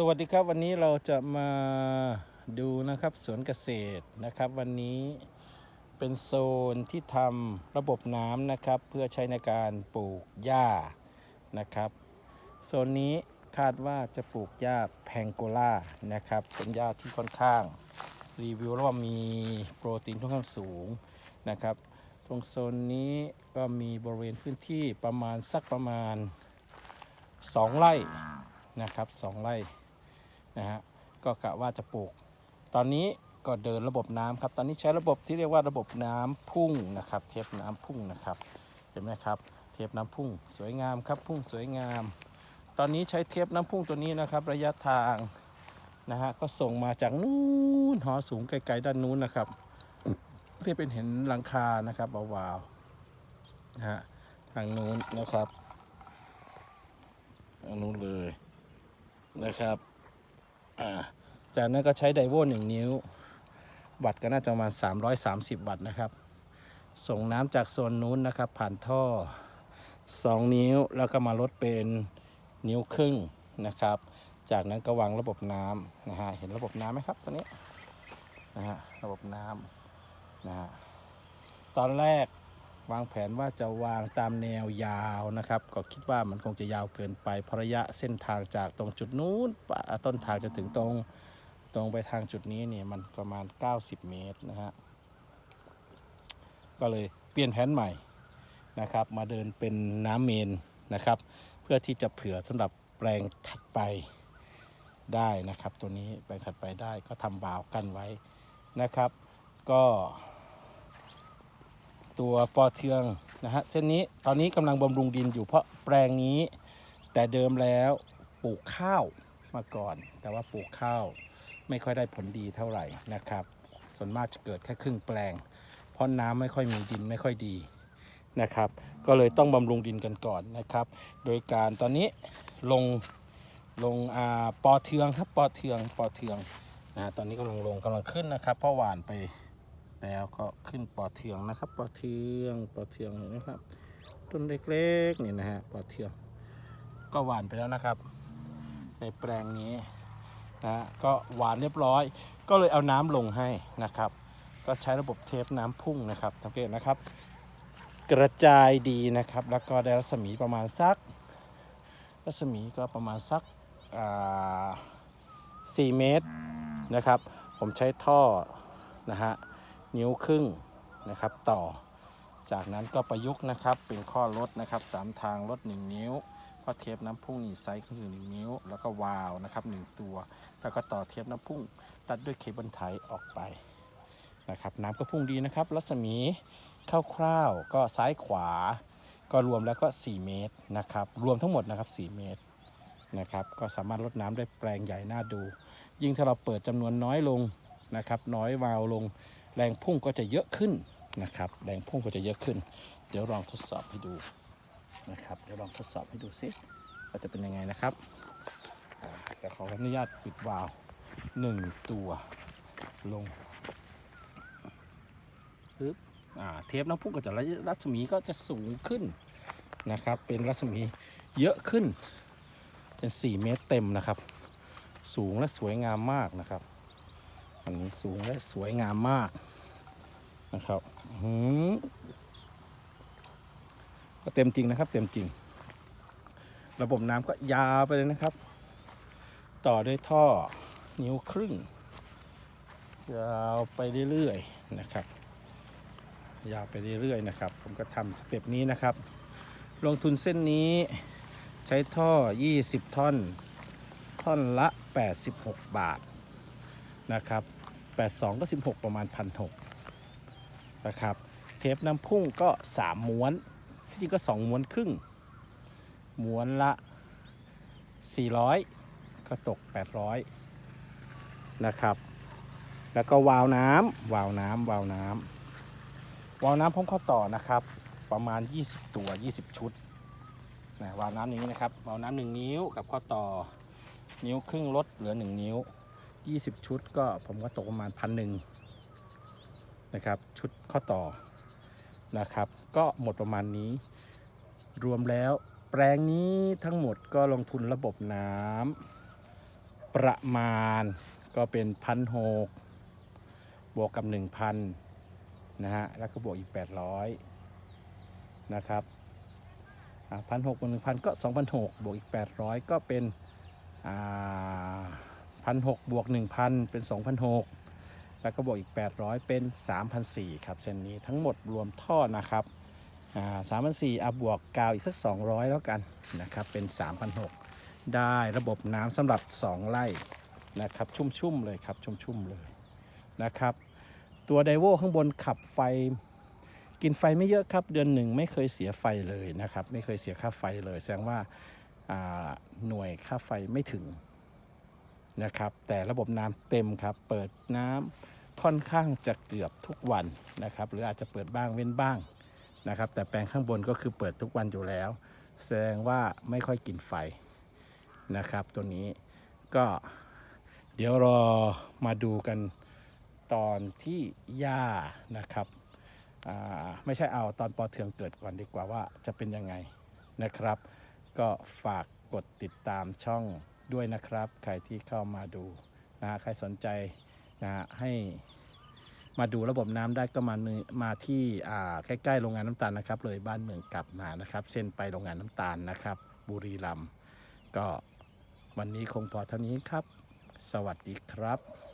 สวัสดีครับวันนี้เราจะมาดูนะครับสวนเกษตรนะครับ วันนี้เป็นโซนที่ทำระบบน้ำนะครับ เพื่อใช้ในการปลูกหญ้านะครับโซนนี้คาดว่าจะปลูกหญ้าแพงโกล่านะครับ เป็นหญ้าที่ค่อนข้างรีวิวแล้วว่ามีโปรตีนค่อนข้างสูงนะครับ ตรงโซนนี้ก็มีบริเวณพื้นที่ประมาณสักประมาณ 2 ไร่นะครับสองไร่ นะฮะก็กะว่าจะปลูก ตอนนี้ก็เดินระบบน้ำครับ ตอนนี้ใช้ระบบที่เรียกว่าระบบน้ำพุ่งนะครับ เทปน้ำพุ่งนะครับ เห็นไหมครับ เทปน้ำพุ่งสวยงามครับ พุ่งสวยงาม ตอนนี้ใช้เทปน้ำพุ่งตัวนี้นะครับ ระยะทางนะฮะก็ส่งมาจากนู้นหอสูงไกลๆด้านนู้นนะครับที่เป็นเห็นหลังคานะครับวาวๆนะฮะทางนู้นนะครับทางนู้นเลยนะครับ จากนั้นก็ใช้ไดโวหนึ่งนิ้ว วัตต์ก็น่าจะประมาณ 330 วัตต์นะครับ ส่งน้ำจากโซนนู้นนะครับ ผ่านท่อ 2 นิ้วแล้วก็มาลดเป็นนิ้วครึ่งนะครับ จากนั้นก็วางระบบน้ำนะฮะเห็นระบบน้ำไหมครับตัวนี้นะฮะระบบน้ำนะฮะตอนแรก วางแผนว่าจะวางตามแนวยาวนะครับ ก็คิดว่ามันคงจะยาวเกินไปเพราะระยะเส้นทางจากตรงจุดนู้นต้นทางจนถึงตรงตรงไปทางจุดนี้เนี่ยมันประมาณ 90 เมตรนะฮะก็เลยเปลี่ยนแผนใหม่นะครับ มาเดินเป็นน้ำเมนนะครับ เพื่อที่จะเผื่อสำหรับแปลงถัดไปได้นะครับ ตัวนี้แปลงถัดไปได้ก็ทำวาวกันไว้นะครับ ก็ ตัวปอเทืองนะฮะเส้นนี้ตอนนี้กำลังบำรุงดินอยู่เพราะแปลงนี้ แต่เดิมแล้วปลูกข้าวมาก่อน แต่ว่าปลูกข้าวไม่ค่อยได้ผลดีเท่าไหร่นะครับ ส่วนมากจะเกิดแค่ครึ่งแปลง เพราะน้ำไม่ค่อยมีดินไม่ค่อยดีนะครับ ก็เลยต้องบำรุงดินกันก่อนนะครับ โดยการตอนนี้ลงลงอ่าปอเทืองครับปอเทืองปอเทืองนะฮะตอนนี้กำลังลงกำลังขึ้นนะครับเพราะหวานไป แล้วก็ขึ้นปอเทืองนะครับปอเทืองปอเทืองเห็นไหมครับ ต้นเล็กๆนี่นะฮะปอเทือง ก็หวานไปแล้วนะครับ ในแปลงนี้นะฮะก็หวานเรียบร้อย ก็เลยเอาน้ำลงให้นะครับ ก็ใช้ระบบเทปน้ำพุ่งนะครับสังเกตนะครับ กระจายดีนะครับ แล้วก็ได้รัศมีประมาณสัก รัศมีก็ประมาณสักอ่เมตรนะครับ ผมใช้ท่อนะฮะ นิ้วครึ่งนะครับต่อ จากนั้นก็ประยุกต์นะครับเป็นข้อลดนะครับสามทางลด 1 นิ้วเพราะเทปน้ำพุ่งนี่ไซส์คือ1นิ้ว แล้วก็วาวนะครับหนึ่งตัว แล้วก็ต่อเทปน้ำพุ่งรัดด้วยเคเบิลไทออกไปนะครับน้ำก็พุ่งดีนะครับ รัศมีคร่าวๆก็ซ้ายขวา ก็รวมแล้วก็ 4 เมตรนะครับ รวมทั้งหมดนะครับ 4 เมตรนะครับ ก็สามารถลดน้ำได้แปลงใหญ่น่าดู ยิ่งถ้าเราเปิดจำนวนน้อยลงนะครับ น้อยวาล์วลง แรงพุ่งก็จะเยอะขึ้นนะครับ แรงพุ่งก็จะเยอะขึ้น เดี๋ยวลองทดสอบให้ดูนะครับ เดี๋ยวลองทดสอบให้ดูซิว่าจะเป็นยังไงนะครับแต่ขออนุญาตปิดวาล์วหนึ่งตัวลงปึ๊บอ่าเทปน้ำพุ่งก็จะระรัศมีก็จะสูงขึ้นนะครับ เป็นรัศมีเยอะขึ้นเป็น 4 เมตรเต็มนะครับ สูงและสวยงามมากนะครับ อันนี้สูงและสวยงามมากนะครับหือก็เต็มจริงนะครับ เต็มจริง ระบบน้ำก็ยาวไปเลยนะครับ ต่อด้วยท่อนิ้วครึ่งยาวไปเรื่อยๆนะครับ ยาวไปเรื่อยๆนะครับ ผมก็ทำสเต็ปนี้นะครับ ลงทุนเส้นนี้ใช้ท่อ 20 ท่อน ท่อนละ 86 บาทนะครับ 82 ก็ 16 ประมาณ1,600นะครับ เทปน้ำพุ่งก็ 3 ม้วน ที่จริงก็ 2 ม้วนครึ่ง ม้วนละ 400 ก็ตก 800 นะครับ แล้วก็วาวน้ำวาวน้ำวาวน้ำวาวน้ำผมข้อต่อนะครับ ประมาณ 20 ตัว 20 ชุดนะวาวน้ำอย่งนี้นะครับวาวน้ำ1นิ้วกับข้อต่อนิ้วครึ่งลดเหลือ 1 นิ้ว 20 ชุดก็ผมก็ตกประมาณพันหนึ่งนะครับ ชุดข้อต่อนะครับ ก็หมดประมาณนี้ รวมแล้วแปลงนี้ทั้งหมดก็ลงทุนระบบน้ำประมาณก็เป็นพันหกบวกกับ 1,000นะฮะแล้วก็บวกอีก 800นะครับพันหกบวกหนึ่งพันก็สองพันหกบวกอีก 800 ก็เป็นอ่าันหบวก1,000 เป็น 2,600 แล้วก็บวกอีก 800 เป็น 3,400 ครับ เส้นนี้ทั้งหมดรวมท่อนะครับสามพันสี่อะบวกกาวอีกสัก 200 แล้วกันนะครับ เป็น 3,600 ได้ระบบน้ำสำหรับ 2 ไร่นะครับ ชุ่มชุ่มเลยครับ ชุ่มชุ่มเลยนะครับ ตัวไดโวข้างบนขับไฟกินไฟไม่เยอะครับ เดือนหนึ่งไม่เคยเสียไฟเลยนะครับ ไม่เคยเสียค่าไฟเลย แสดงว่าหน่วยค่าไฟไม่ถึง นะครับ แต่ระบบน้ำเต็มครับ เปิดน้ำค่อนข้างจะเกือบทุกวันนะครับ หรืออาจจะเปิดบ้างเว้นบ้างนะครับ แต่แปลงข้างบนก็คือเปิดทุกวันอยู่แล้ว แสดงว่าไม่ค่อยกินไฟนะครับ ตัวนี้ก็เดี๋ยวรอมาดูกันตอนที่หญ้านะครับไม่ใช่เอาตอนปอเทืองเกิดก่อนดีกว่าว่าจะเป็นยังไงนะครับ ก็ฝากกดติดตามช่อง ด้วยนะครับ ใครที่เข้ามาดูนะใครสนใจนะให้มาดูระบบน้ำได้ก็มาเนมาที่ใกล้ๆโรงงานน้ำตาลนะครับ เลยบ้านเมืองกลับมานะครับ เส้นไปโรงงานน้ำตาลนะครับ บุรีรัมย์ก็วันนี้คงพอเท่านี้ครับ สวัสดีครับ